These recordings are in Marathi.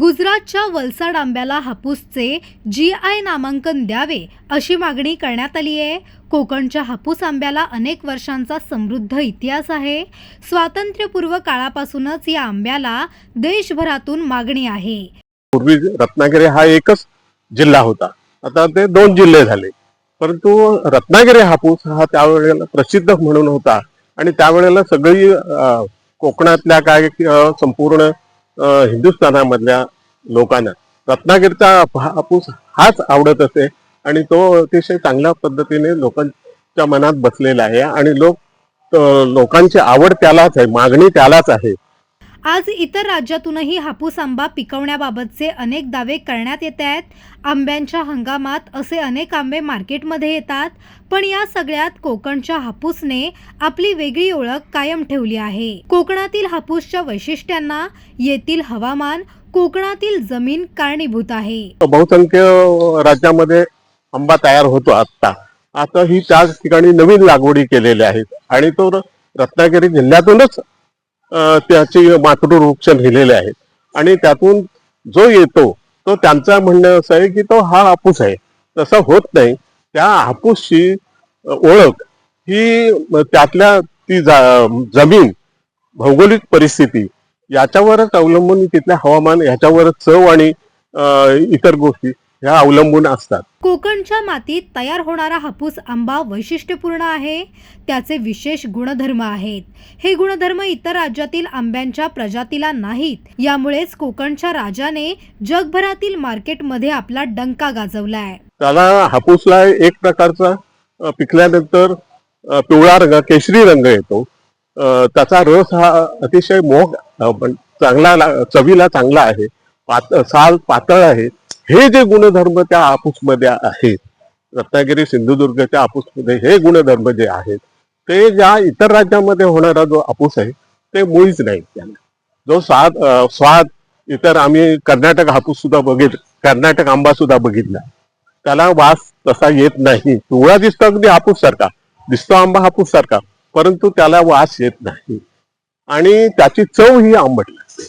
गुजरातच्या वलसाड आंब्याला हापूसचे जी आय नामांकन द्यावे अशी मागणी करण्यात आली आहे. कोकणच्या हापूस आंब्याला अनेक वर्षांचा समृद्ध इतिहास आहे. स्वातंत्र्यपूर्व काळापासूनच या आंब्याला देशभरातून मागणी आहे. पूर्वी रत्नागिरी हा एकच जिल्हा होता. आता ते दोन जिल्हे झाले. परंतु रत्नागिरी हापूस हा त्यावेळेला प्रसिद्ध म्हणून होता. आणि त्यावेळेला सगळी कोकणातल्या काय संपूर्ण हिंदुस्थानामधल्या लोकांना. रत्नागिरीचा हापूस हाच आवडत असे आणि तो अतिशय चांगल्या पद्धतीने लोकांच्या मनात बसलेला आहे आणि लोक लोकांची आवड त्यालाच आहे मागणी त्यालाच आहे. आज इतर राज्यातूनही हापूस आंबा पिकवण्याबाबतचे अनेक दावे करण्यात येत आहेत. आंब्यांच्या हंगामात असे अनेक आंबे मार्केटमध्ये येतात पण या सगळ्यात कोकणच्या हापूसने आपली वेगळी ओळख कायम ठेवली आहे. कोकणातील हापूसच्या वैशिष्ट्यांना येथील हवामान कोकणातील जमीन कारणीभूत आहे. बहुसंख्य राज्यामध्ये आंबा तयार होतो आता आता ही त्या ठिकाणी नवीन लागवडी केलेल्या आहेत आणि तो रत्नागिरी जिल्ह्यातूनच त्याची माकडू वृक्ष लिहिलेले आहेत. आणि त्यातून जो येतो तो त्यांचा म्हणणं असं आहे की तो हा हापूस आहे. तसं होत नाही. त्या हापूसची ओळख ही त्यातल्या ती जा- जमीन भौगोलिक परिस्थिती याच्यावरच अवलंबून तिथल्या हवामान याच्यावरच चव आणि इतर गोष्टी. ह्या अवलंबून असतात. कोकणच्या मातीत तयार होणारा हापूस आंबा वैशिष्ट्यपूर्ण आहे. त्याचे विशेष गुणधर्म आहेत. हे गुणधर्म इतर राज्यातील आंब्यांच्या प्रजातीला नाहीत. यामुळेच कोकणच्या राजाने जगभरातील मार्केटमध्ये आपला डंका गाजवलाय. त्याला हापूसला एक प्रकारचा पिकल्यानंतर पिवळा रंग केशरी रंग येतो. त्याचा रस हा अतिशय मोग चांगला चवीला चांगला आहे. पात साल पातळ आहे. हे जे गुणधर्म त्या आपूसमध्ये आहेत रत्नागिरी सिंधुदुर्गच्या आपूसमध्ये हे गुणधर्म जे आहेत ते ज्या इतर राज्यामध्ये होणारा जो आपूस आहे ते मुळीच नाही त्यांना. जो स्वाद स्वाद इतर आम्ही कर्नाटक हापूस सुद्धा बघित कर्नाटक आंबा सुद्धा बघितला. त्याला वास तसा येत नाही. पिवळा दिसतो अगदी हापूस सारखा. दिसतो आंबा हापूस सारखा परंतु त्याला वास येत नाही. आणि त्याची चव ही आंबट लागते.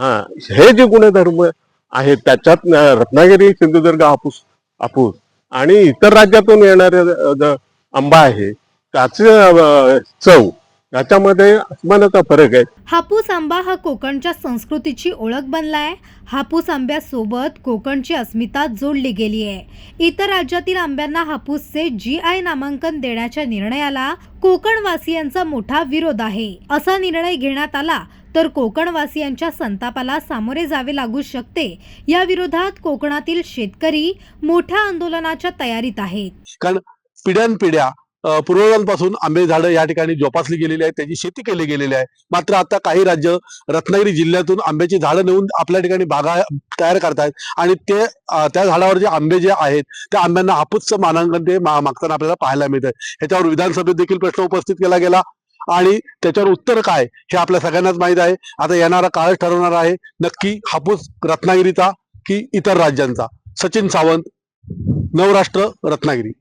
हा हे जे गुणधर्म आहे. त्याच्यात रत्नागिरी सिंधुदुर्ग हापूस हापूस आणि इतर राज्यातून येणारे आंबा आहे. त्याचे चव याच्यामध्ये अस्मानाचा फरक आहे. हापूस आंबा हा कोकणच्या संस्कृतीची ओळख बनलाय. हापूस आंब्यासोबत कोकणची अस्मिता जोडली गेली आहे. इतर राज्यातील आंब्यांना हापूसचे जी आय नामांकन देण्याच्या निर्णयाला कोकणवासियांचा मोठा विरोध आहे. असा निर्णय घेण्यात आला तर कोकणवासियांच्या संतापाला सामोरे जावे लागू शकते. या विरोधात कोकणातील शेतकरी मोठ्या आंदोलनाच्या तयारीत आहेत. कारण पिढ्यानपिढ्या पूर्वजांपासून आंबे झाडं या ठिकाणी जोपासली गेलेली आहेत त्याची शेती केली गेलेली आहे. मात्र आता काही राज्य रत्नागिरी जिल्ह्यातून आंब्याची झाडं नेऊन आपल्या ठिकाणी बागा तयार करतायत आणि ते त्या झाडावर जे आंबे जे आहेत त्या आंब्यांना हापूसचं मानांकन ते मागताना आपल्याला पाहायला मिळतंय. ह्याच्यावर विधानसभेत देखील प्रश्न उपस्थित केला गेला. आणि त्याच्यावर उत्तर काय हे आपल्या सगळ्यांनाच माहीत आहे. आता येणारा काळच ठरवणार आहे. नक्की हापूस रत्नागिरीचा की इतर राज्यांचा? सचिन सावंत नवराष्ट्र रत्नागिरी.